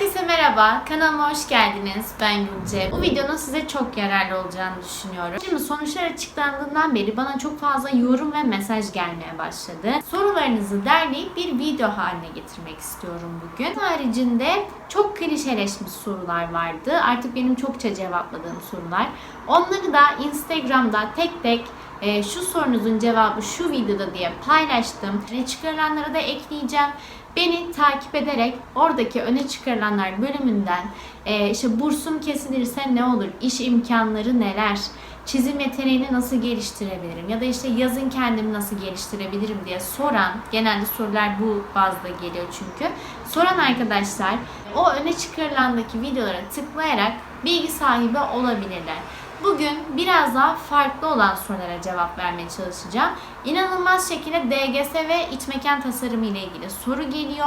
Herkese merhaba, kanalıma hoş geldiniz. Ben Gülce. Bu videonun size çok yararlı olacağını düşünüyorum. Şimdi sonuçlar açıklandığından beri bana çok fazla yorum ve mesaj gelmeye başladı. Sorularınızı derleyip bir video haline getirmek istiyorum bugün. Haricinde çok klişeleşmiş sorular vardı. Artık benim çokça cevapladığım sorular. Onları da Instagram'da tek tek e, şu sorunuzun cevabı şu videoda diye paylaştım. Öne çıkarılanları da ekleyeceğim. Beni takip ederek oradaki öne çıkarılanlar bölümünden e, işte bursum kesilirse ne olur, iş imkanları neler, çizim yeteneğini nasıl geliştirebilirim ya da işte yazın kendimi nasıl geliştirebilirim diye soran, genelde sorular bu bazda geliyor çünkü. Soran arkadaşlar o öne çıkarılandaki videolara tıklayarak bilgi sahibi olabilirler. Bugün biraz daha farklı olan sorulara cevap vermeye çalışacağım. İnanılmaz şekilde DGS ve iç mekan tasarımı ile ilgili soru geliyor.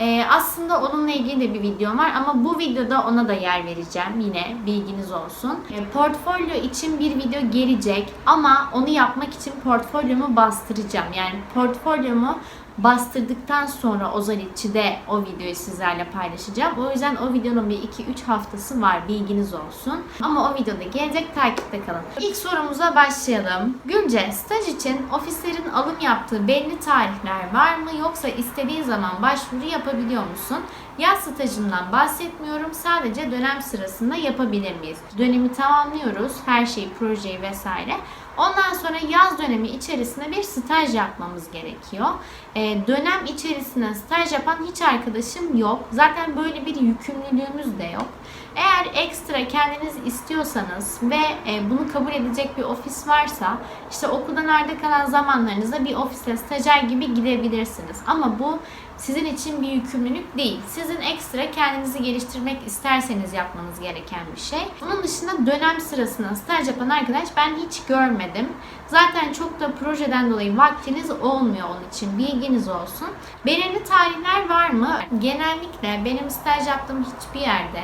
Ee, aslında onunla ilgili de bir videom var ama bu videoda ona da yer vereceğim yine bilginiz olsun. Ee, portfolyo için bir video gelecek ama onu yapmak için portfolyomu bastıracağım. Yani portfolyomu bastırdıktan sonra Ozalitçi'de o videoyu sizlerle paylaşacağım. O yüzden o videonun bir 2-3 haftası var bilginiz olsun. Ama o videoda gelecek takipte kalın. İlk sorumuza başlayalım. Gülce, staj için ofislerin alım yaptığı belli tarihler var mı yoksa istediğin zaman başvuru yapabiliyor musun? Yaz stajından bahsetmiyorum. Sadece dönem sırasında yapabilir miyiz? Dönemi tamamlıyoruz. Her şeyi, projeyi vesaire. Ondan sonra yaz dönemi içerisinde bir staj yapmamız gerekiyor. Ee, dönem içerisinde staj yapan hiç arkadaşım yok. Zaten böyle bir yükümlülüğümüz de yok. Eğer ekstra kendiniz istiyorsanız ve e, bunu kabul edecek bir ofis varsa işte okuldan arda kalan zamanlarınızda bir ofise stajyer gibi gidebilirsiniz. Ama bu sizin için bir yükümlülük değil. Sizin ekstra kendinizi geliştirmek isterseniz yapmanız gereken bir şey. Bunun dışında dönem sırasında staj yapan arkadaş ben hiç görmedim. Zaten çok da projeden dolayı vaktiniz olmuyor onun için bilginiz olsun. Belirli tarihler var mı? Genellikle benim staj yaptığım hiçbir yerde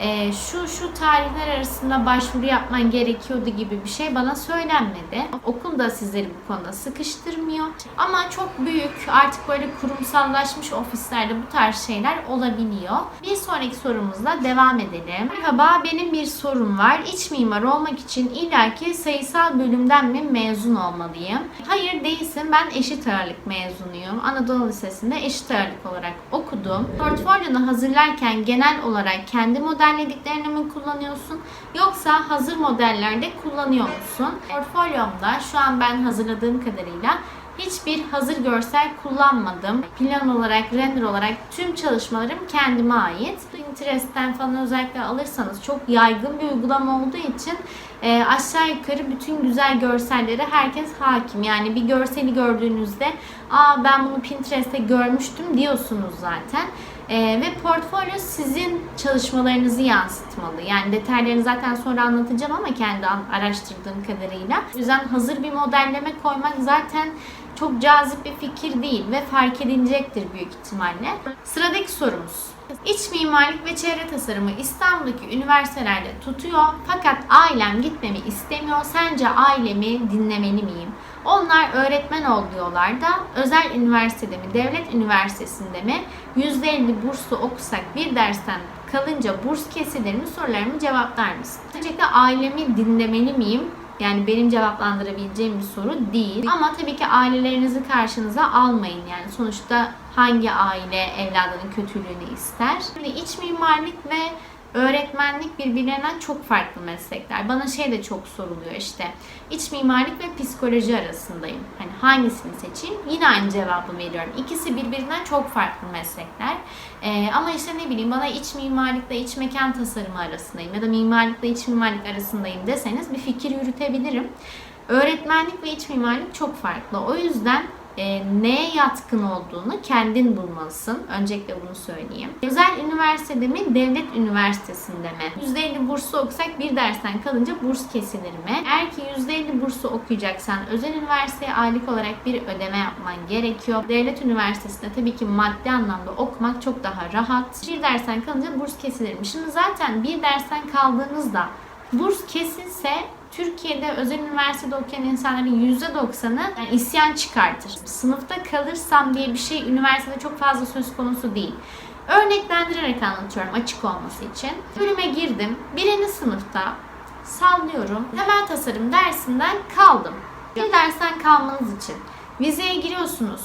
e, şu şu tarihler arasında başvuru yapman gerekiyordu gibi bir şey bana söylenmedi. Okul da sizleri bu konuda sıkıştırmıyor. Ama çok büyük artık böyle kurumsallaşmış ofislerde bu tarz şeyler olabiliyor. Bir sonraki sorumuzla devam edelim. Merhaba benim bir sorum var. İç mimar olmak için illaki sayısal bölümden mi mezun olmalıyım? Hayır değilsin. Ben eşit ağırlık mezunuyum. Anadolu Lisesi'nde eşit ağırlık olarak okudum. Portfolyonu hazırlarken genel olarak kendi modellediklerini mi kullanıyorsun? Yoksa hazır modellerde kullanıyor musun? Portfolyomda şu an ben hazırladığım kadarıyla hiçbir hazır görsel kullanmadım. Plan olarak, render olarak tüm çalışmalarım kendime ait. Pinterest'ten falan özellikle alırsanız çok yaygın bir uygulama olduğu için e, aşağı yukarı bütün güzel görsellere herkes hakim. Yani bir görseli gördüğünüzde aa ben bunu Pinterest'te görmüştüm diyorsunuz zaten. Ee, ve portfolyo sizin çalışmalarınızı yansıtmalı. Yani detaylarını zaten sonra anlatacağım ama kendi araştırdığım kadarıyla. O yüzden hazır bir modelleme koymak zaten çok cazip bir fikir değil ve fark edilecektir büyük ihtimalle. Sıradaki sorumuz. İç mimarlık ve çevre tasarımı İstanbul'daki üniversitelerde tutuyor fakat ailem gitmemi istemiyor. Sence ailemi dinlemeli miyim? Onlar öğretmen ol diyorlar da özel üniversitede mi, devlet üniversitesinde mi %50 burslu okusak bir dersten kalınca burs kesilir mi sorularımı cevaplar mısın? Öncelikle ailemi dinlemeli miyim? Yani benim cevaplandırabileceğim bir soru değil. Ama tabii ki ailelerinizi karşınıza almayın. Yani sonuçta hangi aile evladının kötülüğünü ister? Şimdi iç mimarlık ve öğretmenlik birbirlerinden çok farklı meslekler. Bana şey de çok soruluyor işte. İç mimarlık ve psikoloji arasındayım. Hani hangisini seçeyim? Yine aynı cevabı veriyorum. İkisi birbirinden çok farklı meslekler. Ee, ama işte ne bileyim bana iç mimarlıkla iç mekan tasarımı arasındayım ya da mimarlıkla iç mimarlık arasındayım deseniz bir fikir yürütebilirim. Öğretmenlik ve iç mimarlık çok farklı. O yüzden e, neye yatkın olduğunu kendin bulmalısın. Öncelikle bunu söyleyeyim. Özel üniversitede mi, devlet üniversitesinde mi? %50 burslu okusak bir dersten kalınca burs kesilir mi? Eğer ki %50 burslu okuyacaksan özel üniversiteye aylık olarak bir ödeme yapman gerekiyor. Devlet üniversitesinde tabii ki maddi anlamda okumak çok daha rahat. Bir dersten kalınca burs kesilir mi? Şimdi zaten bir dersten kaldığınızda burs kesilse Türkiye'de özel üniversitede okuyan insanların %90'ı yani isyan çıkartır. Sınıfta kalırsam diye bir şey üniversitede çok fazla söz konusu değil. Örneklendirerek anlatıyorum açık olması için. Bölüme girdim. Birinci sınıfta sallıyorum. Temel tasarım dersinden kaldım. Bir dersten kalmanız için vizeye giriyorsunuz.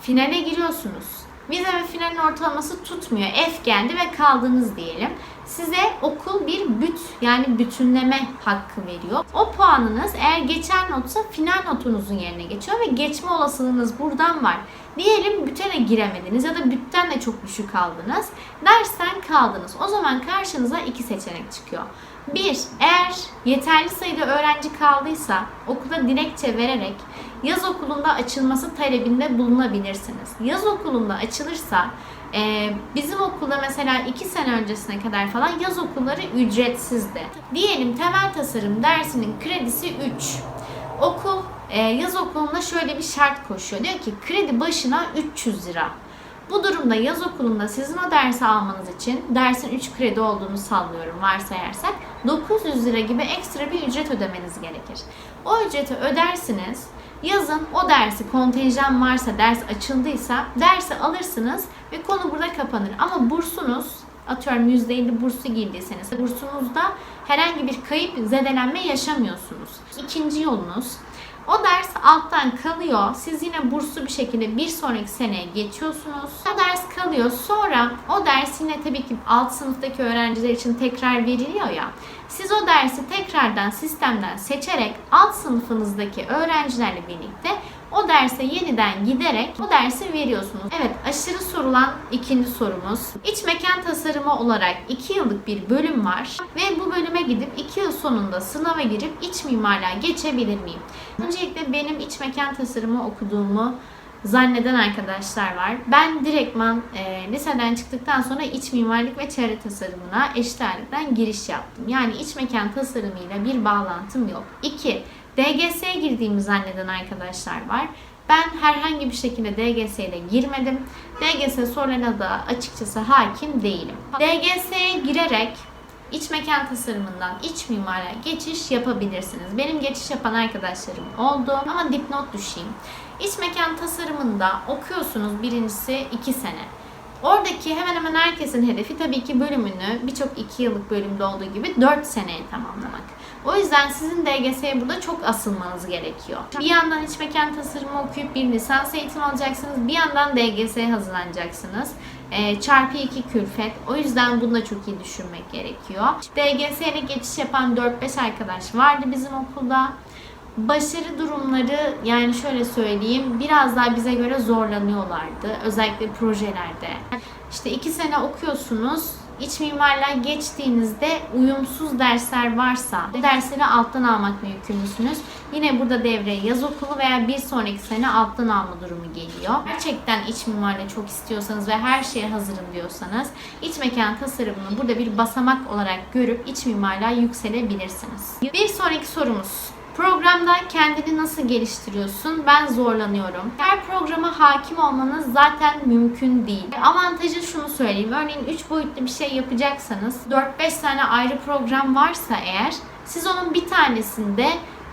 Finale giriyorsunuz. Vize ve finalin ortalaması tutmuyor. F geldi ve kaldınız diyelim. Size okul bir büt yani bütünleme hakkı veriyor. O puanınız eğer geçer notsa final notunuzun yerine geçiyor ve geçme olasılığınız buradan var. Diyelim bütene giremediniz ya da bütten de çok düşük aldınız. Dersten kaldınız. O zaman karşınıza iki seçenek çıkıyor. Bir, eğer yeterli sayıda öğrenci kaldıysa okula dilekçe vererek yaz okulunda açılması talebinde bulunabilirsiniz. Yaz okulunda açılırsa e, bizim okulda mesela 2 sene öncesine kadar falan yaz okulları ücretsizdi. Diyelim temel tasarım dersinin kredisi 3. Okul e, yaz okuluna şöyle bir şart koşuyor. Diyor ki kredi başına 300 lira. Bu durumda yaz okulunda sizin o dersi almanız için dersin 3 kredi olduğunu sallıyorum varsayarsak 900 lira gibi ekstra bir ücret ödemeniz gerekir. O ücreti ödersiniz. Yazın o dersi kontenjan varsa ders açıldıysa dersi alırsınız ve konu burada kapanır. Ama bursunuz atıyorum %50 bursu girdiyseniz bursunuzda herhangi bir kayıp zedelenme yaşamıyorsunuz. İkinci yolunuz o ders alttan kalıyor. Siz yine burslu bir şekilde bir sonraki seneye geçiyorsunuz. O ders kalıyor. Sonra o ders yine tabii ki alt sınıftaki öğrenciler için tekrar veriliyor ya. Siz o dersi tekrardan sistemden seçerek alt sınıfınızdaki öğrencilerle birlikte o derse yeniden giderek o dersi veriyorsunuz. Evet aşırı sorulan ikinci sorumuz. İç mekan tasarımı olarak 2 yıllık bir bölüm var ve bu bölüme gidip 2 yıl sonunda sınava girip iç mimarlığa geçebilir miyim? Öncelikle benim iç mekan tasarımı okuduğumu zanneden arkadaşlar var. Ben direktman e, liseden çıktıktan sonra iç mimarlık ve çevre tasarımına eşit ağırlıktan giriş yaptım. Yani iç mekan tasarımıyla bir bağlantım yok. 2. DGS'ye girdiğimi zanneden arkadaşlar var. Ben herhangi bir şekilde DGS'ye girmedim. DGS sorularına da açıkçası hakim değilim. DGS'ye girerek iç mekan tasarımından iç mimarlığa geçiş yapabilirsiniz. Benim geçiş yapan arkadaşlarım oldu ama dipnot düşeyim. İç mekan tasarımında okuyorsunuz birincisi 2 sene. Oradaki hemen hemen herkesin hedefi tabii ki bölümünü birçok 2 yıllık bölümde olduğu gibi 4 seneye tamamlamak. O yüzden sizin DGS'ye burada çok asılmanız gerekiyor. Bir yandan iç mekan tasarımı okuyup bir lisans eğitimi alacaksınız. Bir yandan DGS'ye hazırlanacaksınız. E, çarpı 2 külfet. O yüzden bunu da çok iyi düşünmek gerekiyor. DGS ile geçiş yapan 4-5 arkadaş vardı bizim okulda. Başarı durumları yani şöyle söyleyeyim biraz daha bize göre zorlanıyorlardı. Özellikle projelerde. İşte iki sene okuyorsunuz. İç mimarlığa geçtiğinizde uyumsuz dersler varsa dersleri alttan almakla yükümlüsünüz. Yine burada devreye yaz okulu veya bir sonraki sene alttan alma durumu geliyor. Gerçekten iç mimarlığı çok istiyorsanız ve her şeye hazırım diyorsanız iç mekan tasarımını burada bir basamak olarak görüp iç mimarlığa yükselebilirsiniz. Bir sonraki sorumuz. Programda kendini nasıl geliştiriyorsun? Ben zorlanıyorum. Her programa hakim olmanız zaten mümkün değil. Avantajı şunu söyleyeyim. Örneğin 3 boyutlu bir şey yapacaksanız 4-5 tane ayrı program varsa eğer siz onun bir tanesinde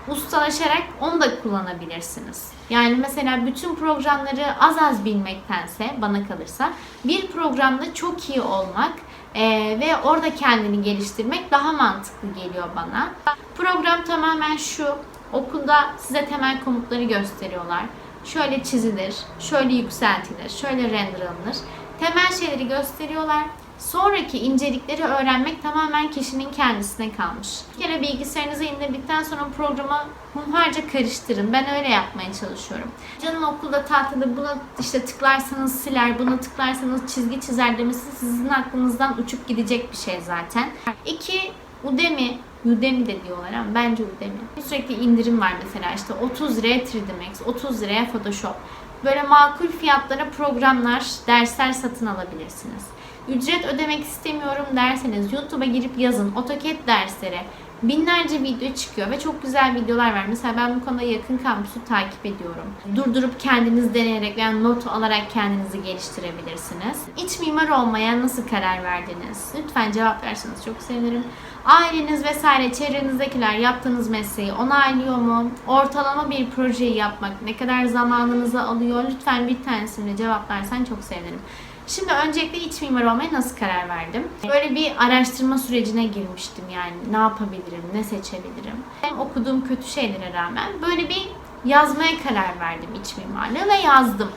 ustalaşarak onu da kullanabilirsiniz. Yani mesela bütün programları az az bilmektense bana kalırsa bir programda çok iyi olmak ee, ve orada kendini geliştirmek daha mantıklı geliyor bana. Program tamamen şu. Okulda size temel komutları gösteriyorlar. Şöyle çizilir, şöyle yükseltilir, şöyle render alınır. Temel şeyleri gösteriyorlar. Sonraki incelikleri öğrenmek tamamen kişinin kendisine kalmış. Bir kere bilgisayarınıza indirdikten sonra programı hunharca karıştırın. Ben öyle yapmaya çalışıyorum. Canın okulda tahtada buna işte tıklarsanız siler, buna tıklarsanız çizgi çizer demesi sizin aklınızdan uçup gidecek bir şey zaten. İki, Udemy, Udemy de diyorlar ama bence Udemy. Sürekli indirim var mesela işte 30 liraya 3D Max, 30 liraya Photoshop. Böyle makul fiyatlara programlar, dersler satın alabilirsiniz. Ücret ödemek istemiyorum derseniz YouTube'a girip yazın AutoCAD dersleri. Binlerce video çıkıyor ve çok güzel videolar var. Mesela ben bu konuda yakın kampüsü takip ediyorum. Durdurup kendiniz deneyerek veya not alarak kendinizi geliştirebilirsiniz. İç mimar olmaya nasıl karar verdiniz? Lütfen cevap verseniz çok sevinirim. Aileniz vesaire çevrenizdekiler yaptığınız mesleği onaylıyor mu? Ortalama bir projeyi yapmak ne kadar zamanınızı alıyor? Lütfen bir tanesini cevaplarsan çok sevinirim. Şimdi öncelikle iç mimar olmaya nasıl karar verdim? Böyle bir araştırma sürecine girmiştim yani ne yapabilirim, ne seçebilirim. Hem okuduğum kötü şeylere rağmen böyle bir yazmaya karar verdim iç mimarlığı ve yazdım.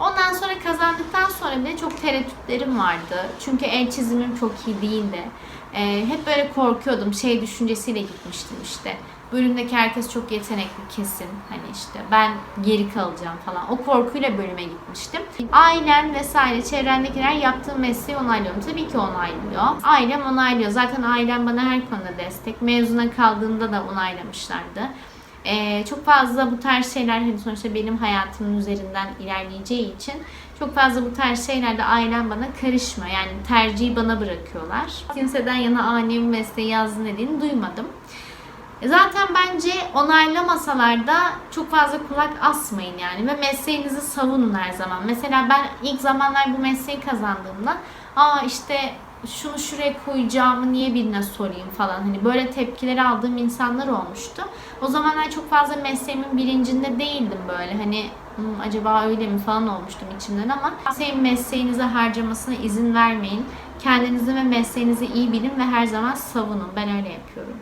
Ondan sonra kazandıktan sonra bile çok tereddütlerim vardı. Çünkü el çizimim çok iyi değildi. Ee, hep böyle korkuyordum. Şey düşüncesiyle gitmiştim işte. Bölümdeki herkes çok yetenekli kesin. Hani işte ben geri kalacağım falan. O korkuyla bölüme gitmiştim. Ailem vesaire çevrendekiler yaptığım mesleği onaylıyor. mu? Tabii ki onaylıyor. Ailem onaylıyor. Zaten ailem bana her konuda destek. Mezuna kaldığımda da onaylamışlardı. Ee, çok fazla bu tarz şeyler hani sonuçta benim hayatımın üzerinden ilerleyeceği için çok fazla bu tarz şeylerde ailem bana karışma yani tercihi bana bırakıyorlar. Kimseden yana annemin mesleği yazdın dediğini duymadım. E, Zaten bence onaylamasalar da çok fazla kulak asmayın yani ve mesleğinizi savunun her zaman. Mesela ben ilk zamanlar bu mesleği kazandığımda aa işte şunu şuraya koyacağımı niye birine sorayım falan hani böyle tepkileri aldığım insanlar olmuştu. O zamanlar çok fazla mesleğimin bilincinde değildim böyle hani "Hmm, acaba öyle mi falan olmuştum içimden ama senin mesleğinize harcamasına izin vermeyin. Kendinizi ve mesleğinizi iyi bilin ve her zaman savunun. Ben öyle yapıyorum.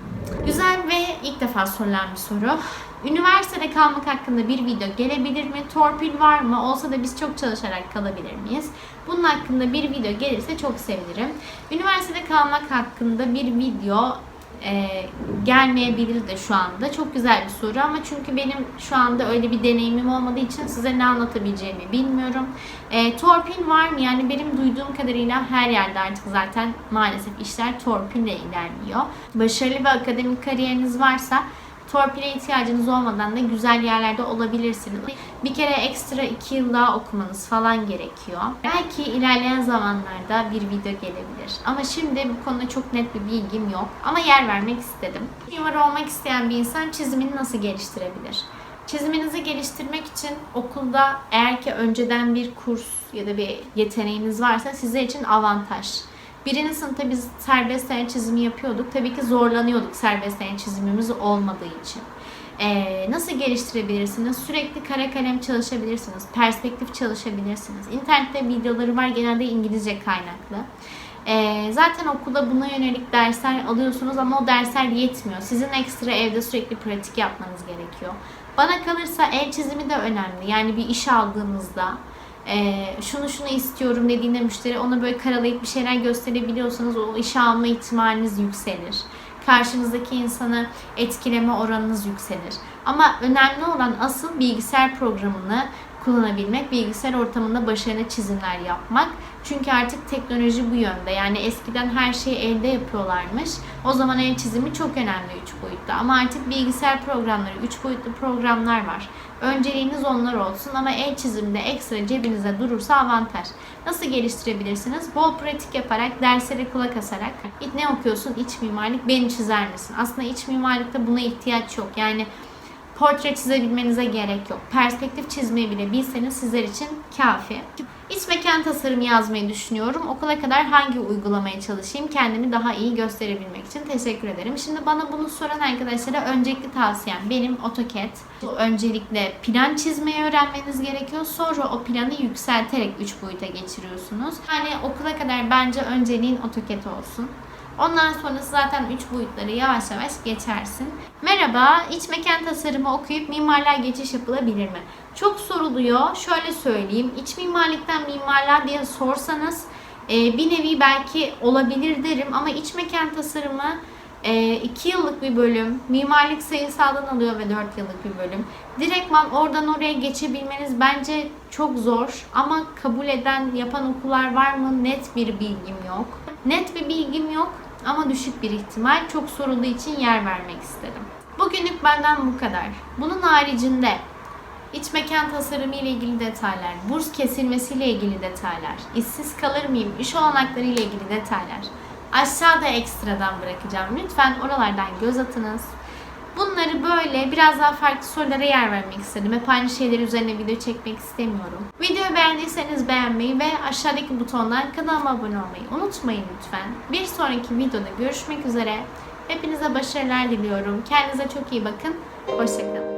Güzel ve ilk defa sorulan bir soru. Üniversitede kalmak hakkında bir video gelebilir mi? Torpil var mı? Olsa da biz çok çalışarak kalabilir miyiz? Bunun hakkında bir video gelirse çok sevinirim. Üniversitede kalmak hakkında bir video e, gelmeyebilir de şu anda. Çok güzel bir soru ama çünkü benim şu anda öyle bir deneyimim olmadığı için size ne anlatabileceğimi bilmiyorum. E, torpil var mı? Yani benim duyduğum kadarıyla her yerde artık zaten maalesef işler torpille ilerliyor. Başarılı ve akademik kariyeriniz varsa torpile ihtiyacınız olmadan da güzel yerlerde olabilirsiniz. Bir kere ekstra 2 yıl daha okumanız falan gerekiyor. Belki ilerleyen zamanlarda bir video gelebilir. Ama şimdi bu konuda çok net bir bilgim yok. Ama yer vermek istedim. Mimar olmak isteyen bir insan çizimini nasıl geliştirebilir? Çiziminizi geliştirmek için okulda eğer ki önceden bir kurs ya da bir yeteneğiniz varsa size için avantaj. Birinci sınıfta biz serbest el çizimi yapıyorduk. Tabii ki zorlanıyorduk serbest el çizimimiz olmadığı için. Ee, nasıl geliştirebilirsiniz? Sürekli kara kalem çalışabilirsiniz. Perspektif çalışabilirsiniz. İnternette videoları var genelde İngilizce kaynaklı. Ee, zaten okulda buna yönelik dersler alıyorsunuz ama o dersler yetmiyor. Sizin ekstra evde sürekli pratik yapmanız gerekiyor. Bana kalırsa el çizimi de önemli. Yani bir iş aldığınızda e, şunu şunu istiyorum dediğinde müşteri ona böyle karalayıp bir şeyler gösterebiliyorsanız o işe alma ihtimaliniz yükselir. Karşınızdaki insanı etkileme oranınız yükselir. Ama önemli olan asıl bilgisayar programını kullanabilmek, bilgisayar ortamında başarılı çizimler yapmak. Çünkü artık teknoloji bu yönde. Yani eskiden her şeyi elde yapıyorlarmış. O zaman el çizimi çok önemli 3 boyutta. Ama artık bilgisayar programları, 3 boyutlu programlar var. Önceliğiniz onlar olsun ama el çiziminde ekstra cebinizde durursa avantaj. Nasıl geliştirebilirsiniz? Bol pratik yaparak, derslere kulak asarak. Ne okuyorsun? İç mimarlık. Beni çizer misin? Aslında iç mimarlıkta buna ihtiyaç yok. Yani portre çizebilmenize gerek yok. Perspektif çizmeyi bile bilseniz sizler için kafi. İç mekan tasarımı yazmayı düşünüyorum. Okula kadar hangi uygulamaya çalışayım kendimi daha iyi gösterebilmek için teşekkür ederim. Şimdi bana bunu soran arkadaşlara öncelikli tavsiyem benim AutoCAD. Öncelikle plan çizmeyi öğrenmeniz gerekiyor. Sonra o planı yükselterek 3 boyuta geçiriyorsunuz. Yani okula kadar bence önceliğin AutoCAD olsun. Ondan sonrası zaten 3 boyutları yavaş yavaş geçersin. Merhaba, iç mekan tasarımı okuyup mimarlığa geçiş yapılabilir mi? Çok soruluyor. Şöyle söyleyeyim. İç mimarlıktan mimarlığa diye sorsanız e, bir nevi belki olabilir derim ama iç mekan tasarımı 2 yıllık bir bölüm, mimarlık sayısaldan alıyor ve 4 yıllık bir bölüm. Direktman oradan oraya geçebilmeniz bence çok zor ama kabul eden, yapan okullar var mı net bir bilgim yok. Net bir bilgim yok ama düşük bir ihtimal çok sorulduğu için yer vermek istedim. Bugünlük benden bu kadar. Bunun haricinde İç mekan tasarımı ile ilgili detaylar, burs kesilmesi ile ilgili detaylar, işsiz kalır mıyım, iş olanakları ile ilgili detaylar aşağıda ekstradan bırakacağım. Lütfen oralardan göz atınız. Bunları böyle biraz daha farklı sorulara yer vermek istedim. Hep aynı şeyler üzerine video çekmek istemiyorum. Videoyu beğendiyseniz beğenmeyi ve aşağıdaki butondan kanalıma abone olmayı unutmayın lütfen. Bir sonraki videoda görüşmek üzere. Hepinize başarılar diliyorum. Kendinize çok iyi bakın. Hoşçakalın.